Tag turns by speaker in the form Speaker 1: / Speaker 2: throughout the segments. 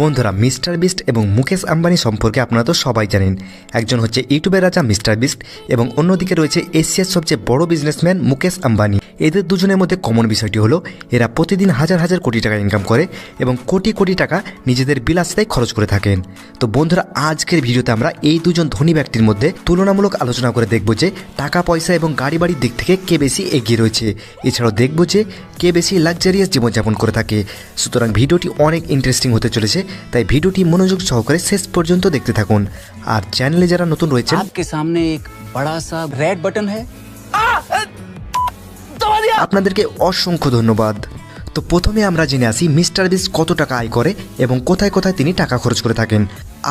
Speaker 1: বন্ধুরা, mister beast এবং মুকেশ আম্বানি সম্পর্কে আপনারা তো সবাই জানেন। একজন হচ্ছে ইউটিউবের রাজা মিস্টার বিস্ট এবং অন্যদিকে রয়েছে এশিয়ার সবচেয়ে বড় বিজনেসম্যান মুকেশ আম্বানি। এদের দুজনের মধ্যে কমন বিষয়টি হলো, এরা প্রতিদিন হাজার হাজার কোটি টাকা ইনকাম করে এবং কোটি কোটি টাকা নিজেদের বিলাসিতায় খরচ করে থাকেন। তো বন্ধুরা, আজকের ভিডিওতে আমরা এই দুজন ধনী ব্যক্তির মধ্যে তুলনামূলক আলোচনা করে দেখব যে টাকা পয়সা এবং গাড়ি বাড়ির দিক থেকে কে বেশি এগিয়ে রয়েছে। এছাড়াও দেখব যে কে বেশি লাক্সারিয়াস জীবনযাপন করে থাকে সুতরাং ভিডিওটি অনেক ইন্টারেস্টিং হতে চলেছে তাই ভিডিওটি মনোযোগ সহকারে শেষ পর্যন্ত দেখতে থাকুন আর চ্যানেলে যারা নতুন রয়েছেন
Speaker 2: आपके सामने एक बड़ा सा रेड बटन है
Speaker 1: আপনাদেরকে অসংখ্য ধন্যবাদ তো প্রথমে আমরা জেনে আসি মিস্টার বিস কত টাকা আয় করে এবং কোথায় কোথায় তিনি টাকা খরচ করে থাকেন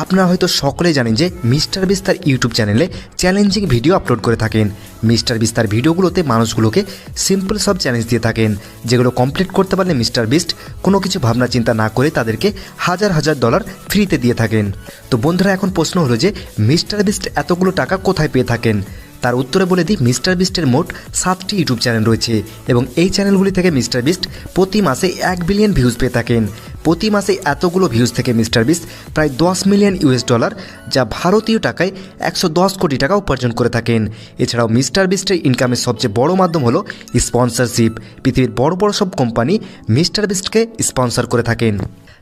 Speaker 1: আপনারা হয়তো সকলে জানেন যে মিস্টার বিস তার ইউটিউব চ্যানেলে চ্যালেঞ্জিং ভিডিও আপলোড করে থাকেন। মিস্টার বিস তার ভিডিওগুলোতে মানুষগুলোকে সিম্পল সব চ্যালেঞ্জ দিয়ে থাকেন, যেগুলো কমপ্লিট করতে পারলে মিস্টার বিস্ট কোনো কিছু ভাবনা চিন্তা না করে তাদেরকে হাজার হাজার ডলার ফ্রিতে দিয়ে থাকেন। তো বন্ধুরা, এখন প্রশ্ন হলো যে মিস্টার বিস্ট এতগুলো টাকা কোথায় পেয়ে থাকেন? তার উত্তরে বলে দিই, মিস্টার বিস্টের মোট সাতটি ইউটিউব চ্যানেল রয়েছে এবং এই চ্যানেলগুলি থেকে মিস্টার বিস্ট প্রতি মাসে এক বিলিয়ন ভিউজ পেয়ে থাকেন। প্রতি মাসে এতগুলো ভিউজ থেকে মিস্টার বিস প্রায় দশ মিলিয়ন ইউএস ডলার যা ভারতীয় টাকায় একশো দশ কোটি টাকা উপার্জন করে থাকেন। এছাড়াও মিস্টার বিস্টের ইনকামের সবচেয়ে বড় মাধ্যম হলো স্পন্সরশিপ পৃথিবীর বড় বড় সব কোম্পানি মিস্টার বিস্টকে স্পন্সর করে থাকেন।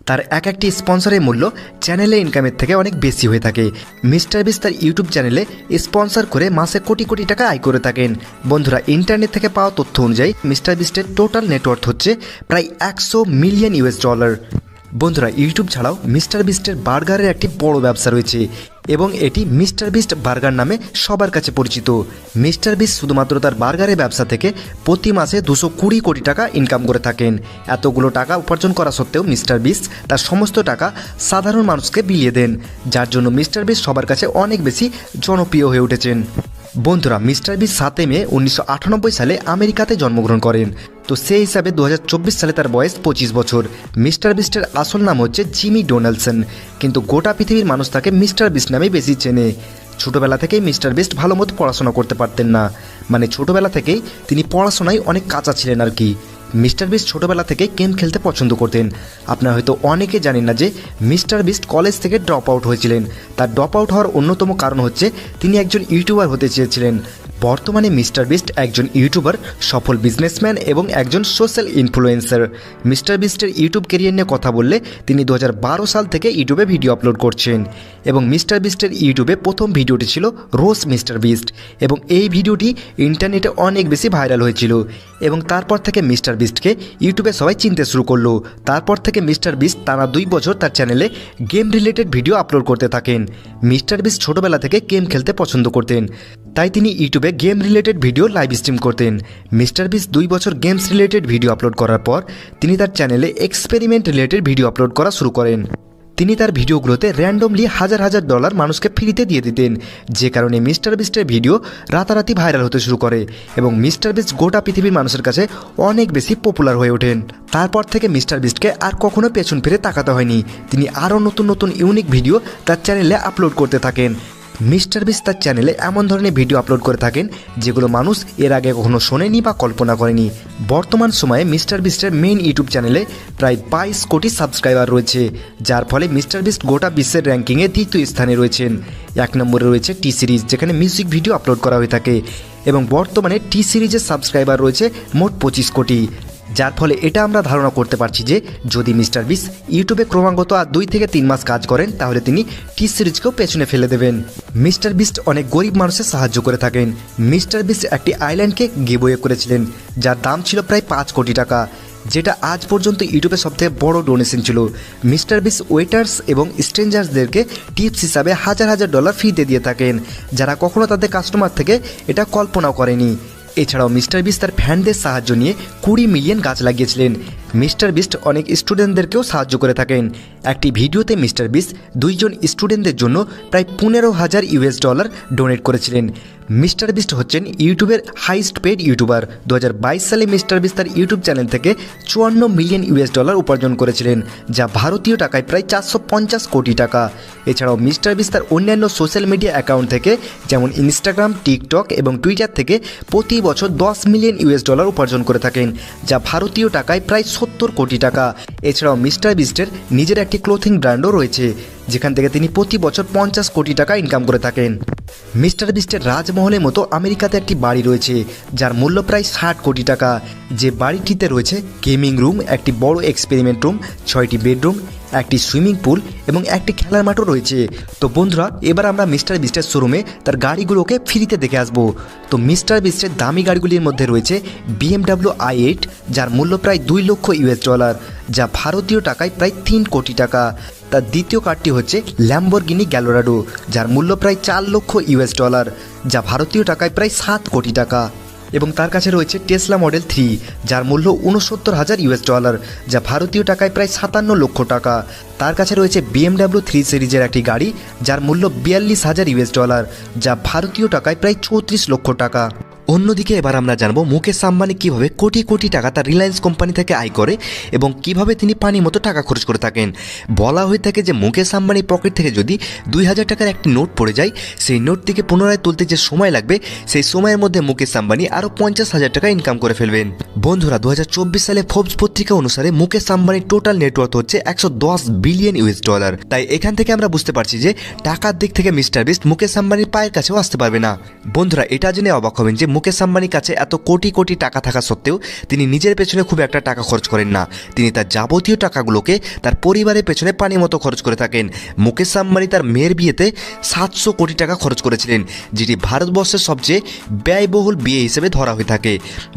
Speaker 1: তার এক একটি স্পন্সরের মূল্য চ্যানেলে ইনকামের থেকে অনেক বেশি হয়ে থাকে। মিস্টার বিস তার ইউটিউব চ্যানেলে স্পন্সর করে মাসে কোটি কোটি টাকা আয় করে থাকেন। বন্ধুরা, ইন্টারনেট থেকে পাওয়া তথ্য অনুযায়ী মিস্টার বিস্টের টোটাল নেটওয়ার্ক হচ্ছে প্রায় একশো মিলিয়ন ইউএস ডলার। বন্ধুরা, ইউটিউব ছাড়াও মিস্টার বিস্টের বার্গারের একটি বড় ব্যবসা রয়েছে এবং এটি মিস্টার বিস্ট বার্গার নামে সবার কাছে পরিচিত। মিস্টার বিস্ট শুধুমাত্র তার বার্গারের ব্যবসা থেকে প্রতি মাসে দুশো কুড়ি কোটি টাকা ইনকাম করে থাকেন। এতগুলো টাকা উপার্জন করা সত্ত্বেও মিস্টার বিস্ট তার সমস্ত টাকা সাধারণ মানুষকে বিলিয়ে দেন, যার জন্য মিস্টার বিস্ট সবার কাছে অনেক বেশি জনপ্রিয় হয়ে উঠেছেন। বন্ধুরা, মিস্টার বি সাতে মে উনিশশো আটানব্বই সালে আমেরিকাতে জন্মগ্রহণ করেন। তো সেই হিসাবে দু হাজার চব্বিশ সালে তার বয়স পঁচিশ বছর। মিস্টার বিস্টের আসল নাম হচ্ছে জিমি ডোনাল্ডসন কিন্তু গোটা পৃথিবীর মানুষ তাকে মিস্টার বিস্ট নামেই বেশি চেনে। ছোটোবেলা থেকেই মিস্টার বিস্ট ভালো মতো পড়াশোনা করতে পারতেন না। মানে ছোটোবেলা থেকেই তিনি পড়াশোনায় অনেক কাঁচা ছিলেন আর কি। মিস্টার বিস্ট ছোটবেলা থেকে গেম খেলতে পছন্দ করতেন। আপনারা হয়তো অনেকে জানেন না যে মিস্টার বিস্ট কলেজ থেকে ড্রপ আউট হয়েছিলেন। তার ড্রপ আউট হওয়ার অন্যতম কারণ হচ্ছে তিনি একজন ইউটিউবার হতে চেয়েছিলেন। বর্তমানে মিস্টার বিস্ট একজন ইউটিউবার, সফল বিজনেসম্যান এবং একজন সোশ্যাল ইনফ্লুয়েন্সার। মিস্টার বিস্টের ইউটিউব কেরিয়ার নিয়ে কথা বললে তিনি দু হাজার বারো সাল থেকে ইউটিউবে ভিডিও আপলোড করছেন এবং মিস্টার বিস্টের ইউটিউবে প্রথম ভিডিওটি ছিল রোজ মিস্টার বিস্ট এবং এই ভিডিওটি ইন্টারনেটে অনেক বেশি ভাইরাল হয়েছিল। এবং তারপর থেকে মিস্টার বিস্টকে ইউটিউবে সবাই চিনতে শুরু করল। তারপর থেকে মিস্টার বিস্ট টানা দুই বছর তার চ্যানেলে গেম রিলেটেড ভিডিও আপলোড করতে থাকেন। মিস্টার বিস্ট ছোটবেলা থেকে গেম খেলতে পছন্দ করতেন। তাই তিনি ইউটিউবে game related video live stream করতেন। মিস্টার বিস্ট দুই বছর গেমস রিলেটেড ভিডিও আপলোড করার পর তিনি তার চ্যানেলে এক্সপেরিমেন্ট রিলেটেড ভিডিও আপলোড করা শুরু করেন। তিনি তার ভিডিওগুলোতে র্যান্ডমলি হাজার হাজার ডলার মানুষকে ফ্রিতে দিয়ে দিতেন। যে কারণে মিস্টার বিস্টের ভিডিও রাতারাতি ভাইরাল হতে শুরু করে এবং মিস্টার বিস্ট গোটা পৃথিবীর মানুষের কাছে অনেক বেশি পপুলার হয়ে ওঠেন। তারপর থেকে মিস্টার বিস্টকে আর কখনো পেছন ফিরে তাকাতে হয়নি। তিনি আরও নতুন নতুন ইউনিক ভিডিও তার চ্যানেলে আপলোড করতে থাকেন। মিস্টার বিস তার চ্যানেলে এমন ধরনের ভিডিও আপলোড করে থাকেন, যেগুলো মানুষ এর আগে কখনো শোনেনি বা কল্পনা করেনি। বর্তমান সময়ে মিস্টার বিস্টের মেইন ইউটিউব চ্যানেলে প্রায় বাইশ কোটি সাবস্ক্রাইবার রয়েছে, যার ফলে মিস্টার বিস্ট গোটা বিশ্বের র্যাঙ্কিংয়ে দ্বিতীয় স্থানে রয়েছেন। এক নম্বরে রয়েছে টি সিরিজ যেখানে মিউজিক ভিডিও আপলোড করা হয়ে থাকে, এবং বর্তমানে টি সিরিজের সাবস্ক্রাইবার রয়েছে মোট পঁচিশ কোটি। যার ফলে এটা আমরা ধারণা করতে পারছি যে যদি মিস্টার বিস ইউটিউবে ক্রমাগত আর দুই থেকে তিন মাস কাজ করেন, তাহলে তিনি টি সিরিজকেও পেছনে ফেলে দেবেন। মিস্টার বিস্ট অনেক গরিব মানুষের সাহায্য করে থাকেন। মিস্টার বিস্ট একটি আইল্যান্ডকে গিবয়ে করেছিলেন, যার দাম ছিল প্রায় পাঁচ কোটি টাকা, যেটা আজ পর্যন্ত ইউটিউবে সবথেকে বড় ডোনেশন ছিল। মিস্টার বিস ওয়েটার্স এবং স্ট্রেঞ্জার্সদেরকে টিপস হিসাবে হাজার হাজার ডলার ফ্রিতে দিয়ে থাকেন, যারা কখনো তাদের কাস্টমার থেকে এটা কল্পনাও করেনি। এছাড়াও মিস্টার বিস্তার ফ্যানদের সাহায্য নিয়ে কুড়ি মিলিয়ন গাছ লাগিয়েছিলেন। মিস্টার বিস্ট অনেক স্টুডেন্টদেরকেও সাহায্য করে থাকেন। একটি ভিডিওতে মিস্টার বিস্ট দুইজন স্টুডেন্টদের জন্য প্রায় পনেরো হাজার ইউএস ডলার ডোনেট করেছিলেন। মিস্টার বিস্ট হচ্ছেন ইউটিউবের হাইস্ট পেড ইউটিউবার। দু হাজার বাইশ সালে মিস্টার বিস্ট তার ইউটিউব চ্যানেল থেকে চুয়ান্ন মিলিয়ন ইউএস ডলার উপার্জন করেছিলেন, যা ভারতীয় টাকায় প্রায় চারশো পঞ্চাশ কোটি টাকা। এছাড়াও মিস্টার বিস্ট তার অন্যান্য সোশ্যাল মিডিয়া অ্যাকাউন্ট থেকে, যেমন ইনস্টাগ্রাম, টিকটক এবং টুইটার থেকে প্রতি বছর দশ মিলিয়ন ইউএস ডলার উপার্জন করে থাকেন, যা ভারতীয় টাকায় প্রায় সত্তর কোটি টাকা। এছাড়াও মিস্টার বিস্টের নিজের একটি ক্লোথিং ব্র্যান্ডও রয়েছে, যেখান থেকে তিনি প্রতি বছর পঞ্চাশ কোটি টাকা ইনকাম করে থাকেন। মিস্টার বিস্টের রাজমহলের মতো আমেরিকাতে একটি বাড়ি রয়েছে, যার মূল্য প্রায় ষাট কোটি টাকা। যে বাড়িটিতে রয়েছে গেমিং রুম, একটি বড় এক্সপেরিমেন্ট রুম ছয়টি বেডরুম একটি সুইমিং পুল এবং একটি খেলার মাঠও রয়েছে। তো বন্ধুরা, এবার আমরা মিস্টার বিস্টের শোরুমে তার গাড়িগুলোকে ফ্রিতে দেখে আসব। তো মিস্টার বিস্টের দামি গাড়িগুলির মধ্যে রয়েছে বিএমডাব্লিউ আই এইট যার মূল্য প্রায় দুই লক্ষ ইউএস ডলার যা ভারতীয় টাকায় প্রায় তিন কোটি টাকা। তার দ্বিতীয় কারটি হচ্ছে ল্যাম্বরগিনি গ্যালোরাডো যার মূল্য প্রায় চার লক্ষ ইউএস ডলার যা ভারতীয় টাকায় প্রায় সাত কোটি টাকা। এবং তার কাছে রয়েছে টেসলা মডেল থ্রি যার মূল্য উনসত্তর হাজার ইউএস ডলার যা ভারতীয় টাকায় প্রায় সাতান্ন লক্ষ টাকা। তার কাছে রয়েছে বিএমডাব্লিউ থ্রি সিরিজের একটি গাড়ি, যার মূল্য বিয়াল্লিশ হাজার ইউএস ডলার যা ভারতীয় টাকায় প্রায় চৌত্রিশ লক্ষ টাকা। অন্যদিকে এবার আমরা জানব মুকেশ আম্বানি কীভাবে কোটি কোটি টাকা তার রিলায়েন্স কোম্পানি থেকে আয় করে এবং কীভাবে তিনি পানি মতো টাকা খরচ করে থাকেন। বলা হয়ে থাকে যে মুকেশ আম্বানির পকেট থেকে যদি দুই হাজার টাকার একটি নোট পড়ে যায়, সেই নোটটিকে পুনরায় তুলতে যে সময় লাগবে, সেই সময়ের মধ্যে মুকেশ আম্বানি আরও পঞ্চাশ হাজার টাকা ইনকাম করে ফেলবেন। বন্ধুরা দু হাজার চব্বিশ সালে ফোর্বস পত্রিকা অনুসারে মুকেশ আম্বানির টোটাল নেটওয়ার্থ হচ্ছে একশো দশ বিলিয়ন ইউএস ডলার তাই এখান থেকে আমরা বুঝতে পারছি যে টাকার দিক থেকে মিস্টার বিস্ট মুকেশ আম্বানির পায়ের কাছেও আসতে পারবে না। বন্ধুরা, এটা জেনে অবাক হবেন যে মুকেশ আম্বানির কাছে এত কোটি কোটি টাকা থাকা সত্ত্বেও তিনি নিজের পেছনে খুব একটা টাকা খরচ করেন না। তিনি তার যাবতীয় টাকাগুলোকে তার পরিবারের পেছনে পানি মতো খরচ করে থাকেন। মুকেশ আম্বানি তার মেয়ের বিয়েতে সাতশো কোটি টাকা খরচ করেছিলেন, যেটি ভারতবর্ষের সবচেয়ে ব্যয়বহুল বিয়ে হিসেবে ধরা হয়ে থাকে।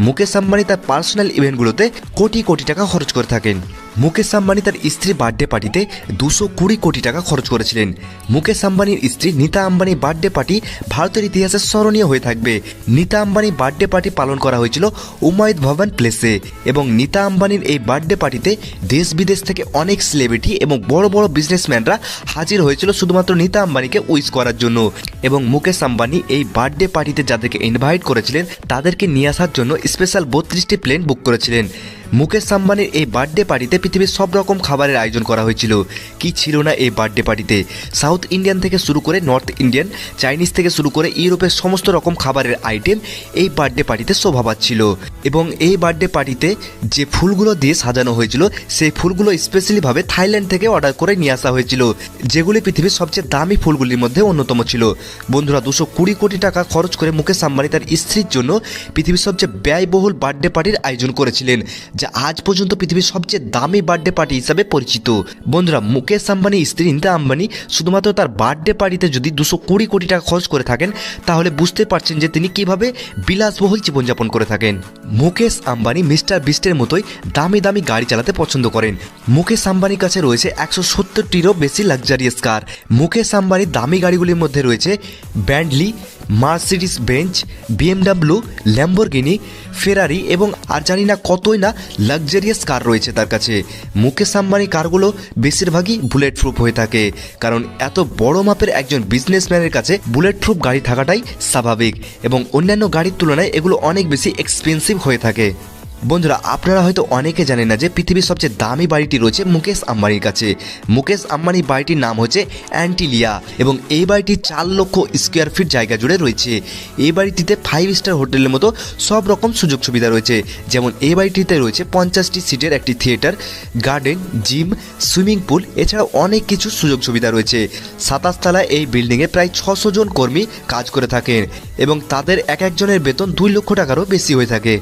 Speaker 1: মুকেশ আম্বানি তার পার্সোনাল ইভেন্টগুলোতে কোটি কোটি টাকা খরচ করে থাকেন। মুকেশ আম্বানি তার স্ত্রীর বার্থডে পার্টিতে দুশো কুড়ি কোটি টাকা খরচ করেছিলেন। মুকেশ আম্বানির স্ত্রী নীতা আম্বানি বার্থডে পার্টি ভারতের ইতিহাসে স্মরণীয় হয়ে থাকবে। নীতা আম্বানি বার্থডে পার্টি পালন করা হয়েছিল উমায়দ ভবন প্লেসে এবং নীতা আম্বানির এই বার্থডে পার্টিতে দেশ বিদেশ থেকে অনেক সেলিব্রিটি এবং বড় বড় বিজনেসম্যানরা হাজির হয়েছিল শুধুমাত্র নীতা আম্বানিকে উইশ করার জন্য। এবং মুকেশ আম্বানি এই বার্থডে পার্টিতে যাদেরকে ইনভাইট করেছিলেন, তাদেরকে নিয়ে আসার জন্য স্পেশাল বত্রিশটি প্লেন বুক করেছিলেন। মুকেশ আম্বানির এই বার্থডে পার্টিতে পৃথিবীর সব রকম খাবারের আয়োজন করা হয়েছিল। কি ছিল না এই বার্থডে পার্টিতে সাউথ ইন্ডিয়ান থেকে শুরু করে নর্থ ইন্ডিয়ান চাইনিজ থেকে শুরু করে ইউরোপের সমস্ত রকম খাবারের আইটেম এই বার্থডে পার্টিতে শোভা পাচ্ছিল। এবং এই বার্থডে পার্টিতে যে ফুলগুলো দিয়ে সাজানো হয়েছিল, সেই ফুলগুলো স্পেশালিভাবে থাইল্যান্ড থেকে অর্ডার করে নিয়ে আসা হয়েছিল। যেগুলি পৃথিবীর সবচেয়ে দামি ফুলগুলির মধ্যে অন্যতম ছিল। বন্ধুরা, দুশো কুড়ি কোটি টাকা খরচ করে মুকেশ আম্বানি তার স্ত্রীর জন্য পৃথিবীর সবচেয়ে ব্যয়বহুল বার্থডে পার্টির আয়োজন করেছিলেন, যা আজ পর্যন্ত পৃথিবীর সবচেয়ে দামি বার্থডে পার্টি হিসাবে পরিচিত। বন্ধুরা, মুকেশ আম্বানি, স্ত্রী নীতা আম্বানি শুধুমাত্র তার বার্থডে পার্টিতে যদি দুশো কুড়ি কোটি টাকা খরচ করে থাকেন, তাহলে বুঝতে পারছেন যে তিনি কীভাবে বিলাসবহুল জীবনযাপন করে থাকেন। মুকেশ আম্বানি মিস্টার বিস্টের মতোই দামি দামি গাড়ি চালাতে পছন্দ করেন। মুকেশ আম্বানির কাছে রয়েছে একশো সত্তরটিরও বেশি লাক্সারিয়াস কার মুকেশ আম্বানির দামি গাড়িগুলির মধ্যে রয়েছে Bentley Mercedes Benz BMW Lamborghini Ferrari এবং আর জানি না কতই না লাক্সারিয়াস কার রয়েছে তার কাছে। মুকেশ আম্বানি কারগুলো বেশিরভাগই বুলেট প্রুফ হয়ে থাকে। কারণ এত বড় মাপের একজন বিজনেসম্যানের কাছে বুলেট প্রুফ গাড়ি থাকাটাই স্বাভাবিক এবং অন্যান্য গাড়ির তুলনায় এগুলো অনেক বেশি এক্সপেন্সিভ হয়ে থাকে। বন্ধুরা, আপনারা হয়তো অনেকে জানেন না যে পৃথিবীর সবচেয়ে দামি বাড়িটি রয়েছে মুকেশ আম্বানির কাছে। মুকেশ আম্বানির বাড়িটির নাম হচ্ছে অ্যান্টিলিয়া এবং এই বাড়িটি চার লক্ষ স্কোয়ার ফিট জায়গা জুড়ে রয়েছে। এই বাড়িটিতে ফাইভ স্টার হোটেলের মতো সব রকম সুযোগ সুবিধা রয়েছে। যেমন এই বাড়িটিতে রয়েছে পঞ্চাশটি সিটের একটি theatre, garden, gym, swimming pool, এছাড়াও অনেক কিছু সুযোগ সুবিধা রয়েছে। সাতাশ তলায় এই বিল্ডিংয়ে প্রায় ছশো জন কর্মী কাজ করে থাকেন এবং তাদের এক একজনের বেতন দুই লক্ষ টাকারও বেশি হয়ে থাকে।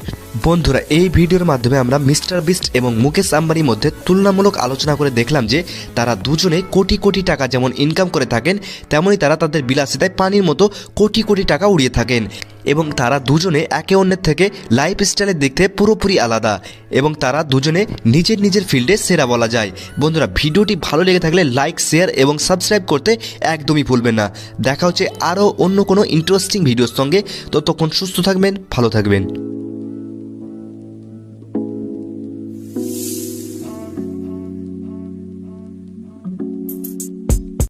Speaker 1: বন্ধুরা, এই ভিডিওর মাধ্যমে আমরা মিস্টার বিস্ট এবং মুকেশ আম্বানির মধ্যে তুলনামূলক আলোচনা করে দেখলাম যে তারা দুজনে কোটি কোটি টাকা যেমন ইনকাম করে থাকেন তেমনই তারা তাদের বিলাসিতায় পানির মতো কোটি কোটি টাকা উড়িয়ে থাকেন এবং তারা দুজনে একে অন্যের থেকে লাইফ স্টাইলের দিক থেকে পুরোপুরি আলাদা এবং তারা দুজনে নিজের নিজের ফিল্ডে সেরা বলা যায়। বন্ধুরা, ভিডিওটি ভালো লেগে থাকলে লাইক শেয়ার এবং সাবস্ক্রাইব করতে একদমই ভুলবেন না। দেখা হচ্ছে আরও অন্য কোনো ইন্টারেস্টিং ভিডিওর সঙ্গে। ততক্ষণ সুস্থ থাকবেন, ভালো থাকবেন।